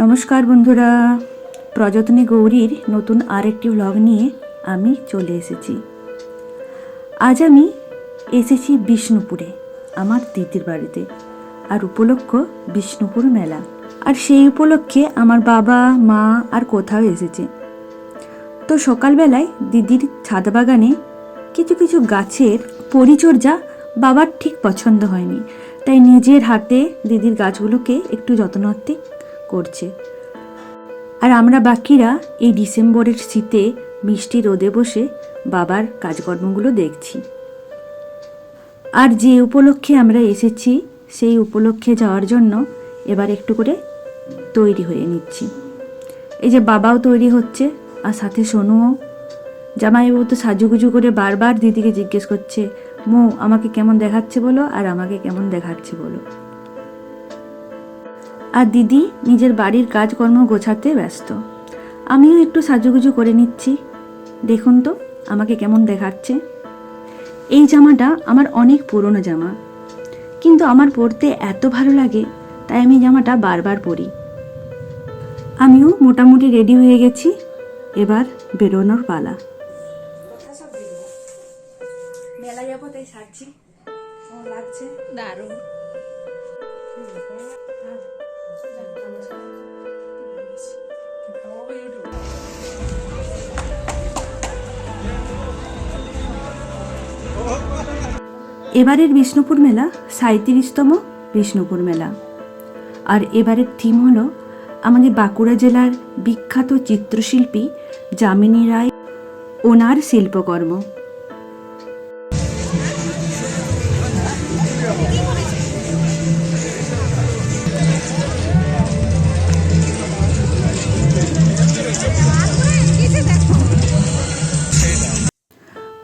নমস্কার বন্ধুরা। প্রযত্নী গৌরীর নতুন আরেকটি ভ্লগ নিয়ে আমি চলে এসেছি। আজ আমি এসেছি বিষ্ণুপুরে, আমার দিদির বাড়িতে, আর উপলক্ষ বিষ্ণুপুর মেলা। আর সেই উপলক্ষে আমার বাবা, মা আর কোথাও এসেছে। তো সকালবেলায় দিদির ছাদ বাগানে কিছু কিছু গাছের পরিচর্যা বাবার ঠিক পছন্দ হয়নি। তাই নিজের হাতে দিদির গাছগুলোকে একটু যত্নার্থে করছে। আর আমরা বাকিরা এই ডিসেম্বরের শীতে মিষ্টি রোদে বসে বাবার কাজকর্মগুলো দেখছি। আর যে উপলক্ষে আমরা এসেছি, সেই উপলক্ষে যাওয়ার জন্য এবার একটু করে তৈরি হয়ে নিচ্ছি। এই যে বাবাও তৈরি হচ্ছে, আর সাথে সোনুও। জামাইবাবু তো সাজুগুজু করে বারবার দিদিকে জিজ্ঞেস করছে, মো, আমাকে কেমন দেখাচ্ছে বলো, আর আমাকে কেমন দেখাচ্ছে বলো? আর দিদি নিজের বাড়ির কাজকর্ম গোছাতে ব্যস্ত। আমিও একটু সাজুগুজু করে নিচ্ছি। দেখুন তো আমাকে কেমন দেখাচ্ছে। এই জামাটা আমার অনেক পুরনো জামা। কিন্তু আমার পরতে এত ভালো লাগে তাই আমি জামাটা বারবার পরি। আমিও মোটামুটি রেডি হয়ে গেছি। এবার বেরোনোর পালা। মেলা যাব তাই সাজছি লাগছে? দারুণ। এবারের বিষ্ণুপুর মেলা সাঁত্রিশতম বিষ্ণুপুর মেলা। আর এবারের থিম হলো আমাদের বাঁকুড়া জেলার বিখ্যাত চিত্রশিল্পী যামিনী রায় ওনার শিল্পকর্ম।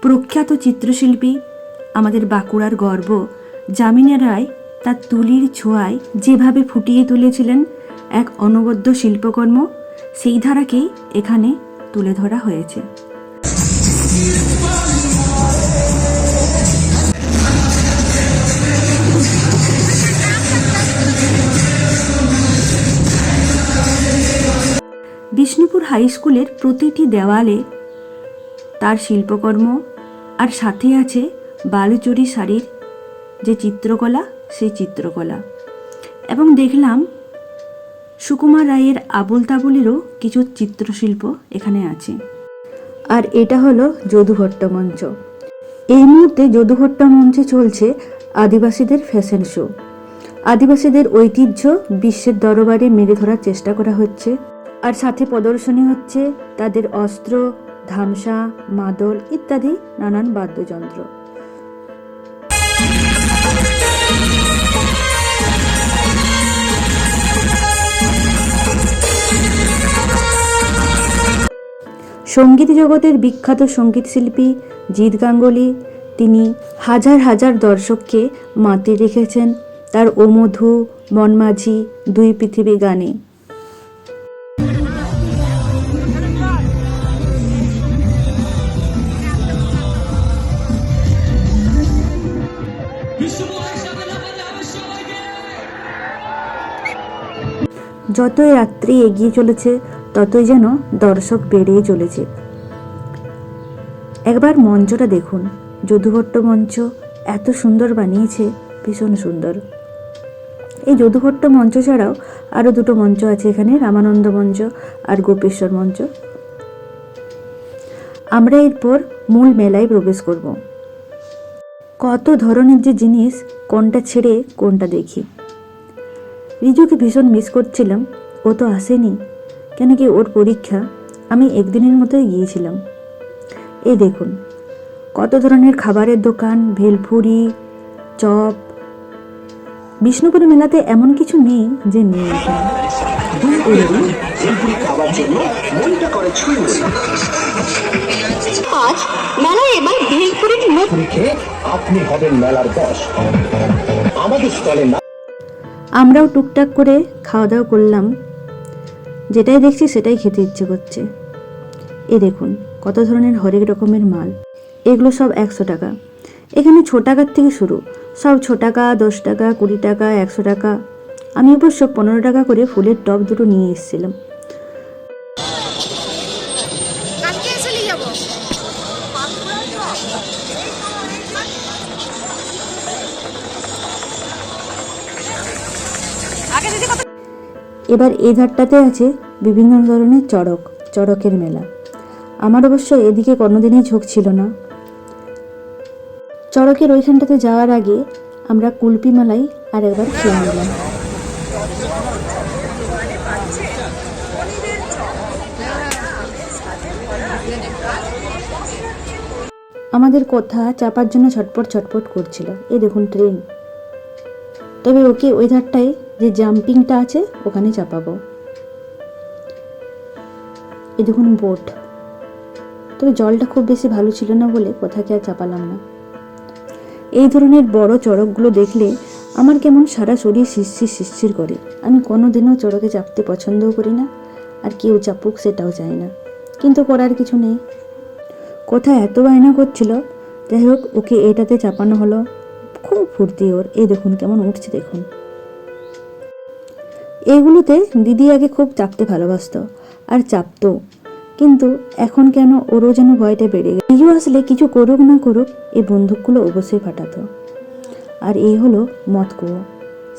প্রখ্যাত চিত্রশিল্পী, আমাদের বাঁকুড়ার গর্ব জামিনা রায় তার তুলির ছোঁয়ায় যেভাবে ফুটিয়ে তুলেছিলেন এক অনবদ্য শিল্পকর্ম, সেই ধারাকেই এখানে তুলে ধরা হয়েছে। বিষ্ণুপুর হাই স্কুলের প্রতিটি দেওয়ালে তার শিল্পকর্ম আর সাথে আছে বালুচুরি শাড়ির যে চিত্রকলা, সেই চিত্রকলা। এবং দেখলাম সুকুমার রায়ের আবুল তাবুলেরও কিছু চিত্রশিল্প এখানে আছে। আর এটা হলো যদুভট্ট মঞ্চ। এই মুহূর্তে যদুভট্ট মঞ্চে চলছে আদিবাসীদের ফ্যাশন শো। আদিবাসীদের ঐতিহ্য বিশ্বের দরবারে মেরে ধরার চেষ্টা করা হচ্ছে। আর সাথে প্রদর্শনী হচ্ছে তাদের অস্ত্র ধামসা, মাদল ইত্যাদি নানান বাদ্যযন্ত্র। সংগীত জগতের বিখ্যাত সংগীত শিল্পী জিৎ গাঙ্গুলি, তিনি হাজার হাজার দর্শককে মাতে রেখেছেন তার ওমধু মনমাঝি, দুই পৃথিবী গানে। যতই রাত্রি এগিয়ে চলেছে, ততই যেন দর্শক বেড়েই চলেছে। একবার মঞ্চটা দেখুন। যদুভট্ট মঞ্চ এত সুন্দর বানিয়েছে, ভীষণ সুন্দর। এই যদুভট্ট মঞ্চ ছাড়াও আরও দুটো মঞ্চ আছে এখানে, রামানন্দ মঞ্চ আর গোপেশ্বর মঞ্চ। আমরা এরপর মূল মেলায় প্রবেশ করব। কত ধরনের যে জিনিস, কোনটা ছেড়ে, কোনটা দেখি? রিজুকে ভীষণ মিস করছিলাম। ও তো আসেনি। কেন কি ওর পরীক্ষা? আমি একদিনের মতোই গিয়েছিলাম। এই দেখুন কত ধরনের খাবারের দোকান ভেলপুরি চপ। বিষ্ণুপুর মেলাতে এমন কিছু নেই যে নেই। আজ মেলায় এবার ভেলপুরির আপনি হবেন মেলার বস আমাদের স্টলে না আমরাও টুকটাক করে খাওয়া দাওয়া করলাম। যেটাই দেখছি সেটাই খেতে ইচ্ছে করছে। এ দেখুন, কত ধরনের হরেক রকমের মাল। এগুলো সব একশো টাকা। এখানে ছ টাকার থেকে শুরু। সব ছ টাকা দশ টাকা কুড়ি টাকা একশো টাকা। আমি অবশ্য পনেরো টাকা করে ফুলের টপ দুটো নিয়ে এসেছিলাম। এবার এই ধারটাতে আছে বিভিন্ন ধরনের চড়ক, চড়কের মেলা। আমার অবশ্য এদিকে কোনোদিনই ঝোঁক ছিল না। চড়কের ওইখানটাতে যাওয়ার আগে আমরা কুলপি মেলাই আর একবার খেয়ে নিলাম। আমাদের কথা চাপার জন্য ছটপট ছটপট করছিল। এই দেখুন ট্রেন। তবে ওকে ওই ধারটায় যে জাম্পিংটা আছে, ওখানে চাপাবো। এই দেখুন বোট তবে জলটা খুব বেশি ভালো ছিল না বলে কোথাকে আর চাপালাম না। এই ধরনের বড় চড়কগুলো দেখলে আমার কেমন সারা শরীর শিরশির শিরশির করে। আমি কোনো দিনও চড়কে চাপতে পছন্দও করি না, আর কেউ চাপুক সেটাও চাই না। কিন্তু করার কিছু নেই। কোথায় এত বায়না করছিল, যাই হোক, ওকে এটাতে চাপানো হলো। খুব ফুর্তি ওর। এই দেখুন, কেমন উঠছে দেখুন। এইগুলোতে দিদি আগে খুব চাপতে ভালোবাসতো, আর চাপতো। কিন্তু এখন কেন ওরও যেন ভয়টা বেড়ে গেছে কিছু আসলে কিছু করুক না করুক এই বন্দুকগুলো অবশ্যই ফাটাতো। আর এই হলো মত কুয়ো,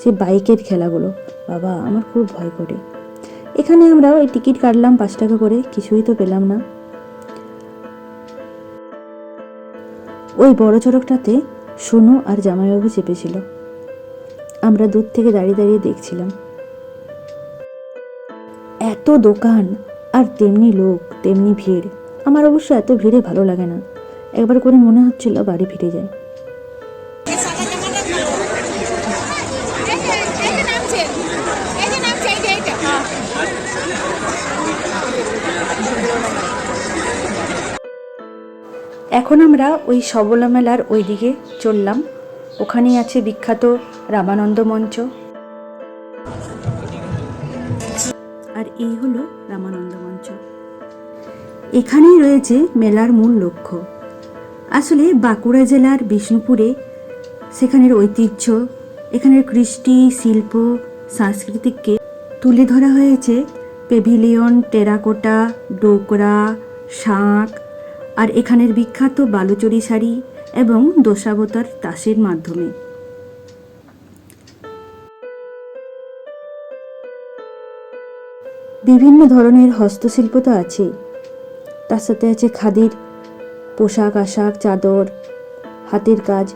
সে বাইকের খেলাগুলো। বাবা, আমার খুব ভয় করে। এখানে আমরা ওই টিকিট কাটলাম পাঁচ টাকা করে, কিছুই তো পেলাম না। ওই বড় চড়কটাতে সোনু আর জামাইবাবু চেপেছিল। আমরা দূর থেকে দাঁড়িয়ে দাঁড়িয়ে দেখছিলাম। এত দোকান, আর তেমনি লোক, তেমনি ভিড়। আমার অবশ্য এত ভিড়ে ভালো লাগে না। একবার করে মনে হচ্ছিল বাড়ি ফিরে যায় এখন আমরা ওই সবলা মেলার ওই দিকে চললাম। ওখানেই আছে বিখ্যাত রামানন্দ মঞ্চ। আর এই হলো রামানন্দ মঞ্চ। এখানেই রয়েছে মেলার মূল লক্ষ্য। আসলে বাঁকুড়া জেলার বিষ্ণুপুরে সেখানের ঐতিহ্য, এখানের কৃষ্টি, শিল্প, সাংস্কৃতিককে তুলে ধরা হয়েছে পেভিলিয়ন, টেরাকোটা, ডোকরা, শাঁখ আর এখানের বিখ্যাত বালুচরি শাড়ি এবং দশাবতার তাসের মাধ্যমে। বিভিন্ন ধরনের হস্তশিল্প তো আছেই। তার সাথে আছে খাদির, পোশাক, আশাক, চাদর, হাতের কাজ।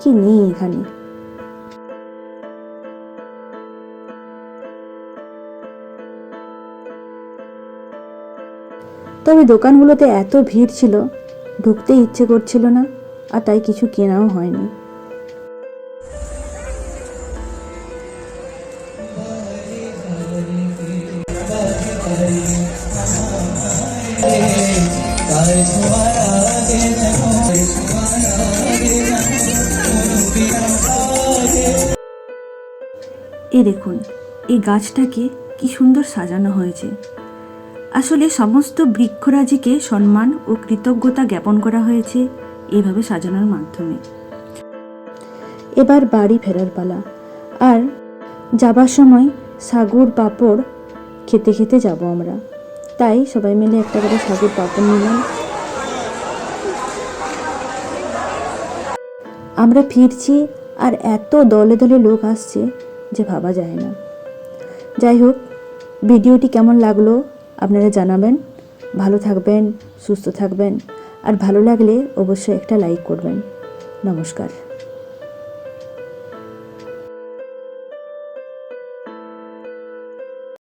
কি নেই এখানে? তবে দোকানগুলোতে এত ভিড় ছিল, ঢুকতে ইচ্ছে করছিল না, আর তাই কিছু কেনাও হয়নি। এই দেখুন, এই গাছটাকে কি সুন্দর সাজানো হয়েছে। আসলে সমস্ত বৃক্ষরাজিকে সম্মান ও কৃতজ্ঞতা জ্ঞাপন করা হয়েছে এইভাবে সাজানোর মাধ্যমে। এবার বাড়ি ফেরার পালা। আর যাবার সময় সাগুর পাপড় খেতে খেতে যাব আমরা। তাই সবাই মিলে একটা করে সাগুর পাঁপড় নিলাম। আমরা ফিরছি আর এত দলে দলে লোক আসছে যে ভাবা যায় না। যাই হোক, ভিডিওটি কেমন লাগল আপনারা জানাবেন। ভালো থাকবেন, সুস্থ থাকবেন, আর ভালো লাগলে অবশ্যই একটা লাইক করবেন। নমস্কার।